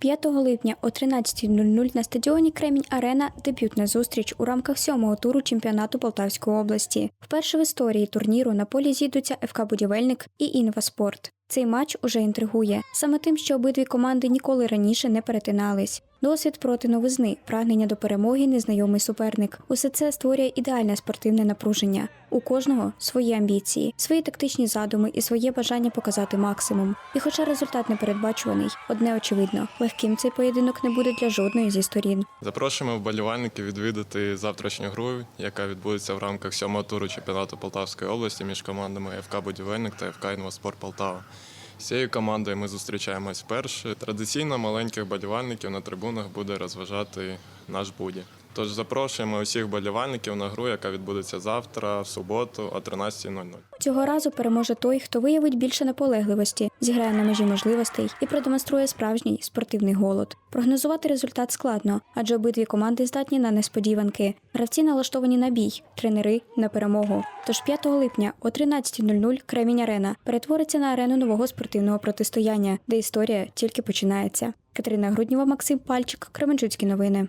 5 липня о 13.00 на стадіоні Кремінь Арена дебютна зустріч у рамках сьомого туру чемпіонату Полтавської області. Вперше в історії турніру на полі зійдуться ФК Будівельник і Інваспорт. Цей матч уже інтригує саме тим, що обидві команди ніколи раніше не перетинались. Досвід проти новизни, прагнення до перемоги, незнайомий суперник. Усе це створює ідеальне спортивне напруження. У кожного свої амбіції, свої тактичні задуми і своє бажання показати максимум. І хоча результат непередбачуваний, одне очевидно, легким цей поєдинок не буде для жодної зі сторін. Запрошуємо вболівальників відвідати завтрашню гру, яка відбудеться в рамках сьомого туру чемпіонату Полтавської області між командами ФК Будівельник та ФК Інваспорт Полтава. З цією командою ми зустрічаємось вперше. Традиційно маленьких болівальників на трибунах буде розважати наш буді. Тож запрошуємо усіх болівальників на гру, яка відбудеться завтра, в суботу о 13.00. Цього разу переможе той, хто виявить більше наполегливості, зіграє на межі можливостей і продемонструє справжній спортивний голод. Прогнозувати результат складно, адже обидві команди здатні на несподіванки. Гравці налаштовані на бій, тренери на перемогу. Тож 5 липня о 13.00 Кремінь Арена перетвориться на арену нового спортивного протистояння, де історія тільки починається. Катерина Груднєва, Максим Пальчик, Кременчуцькі новини.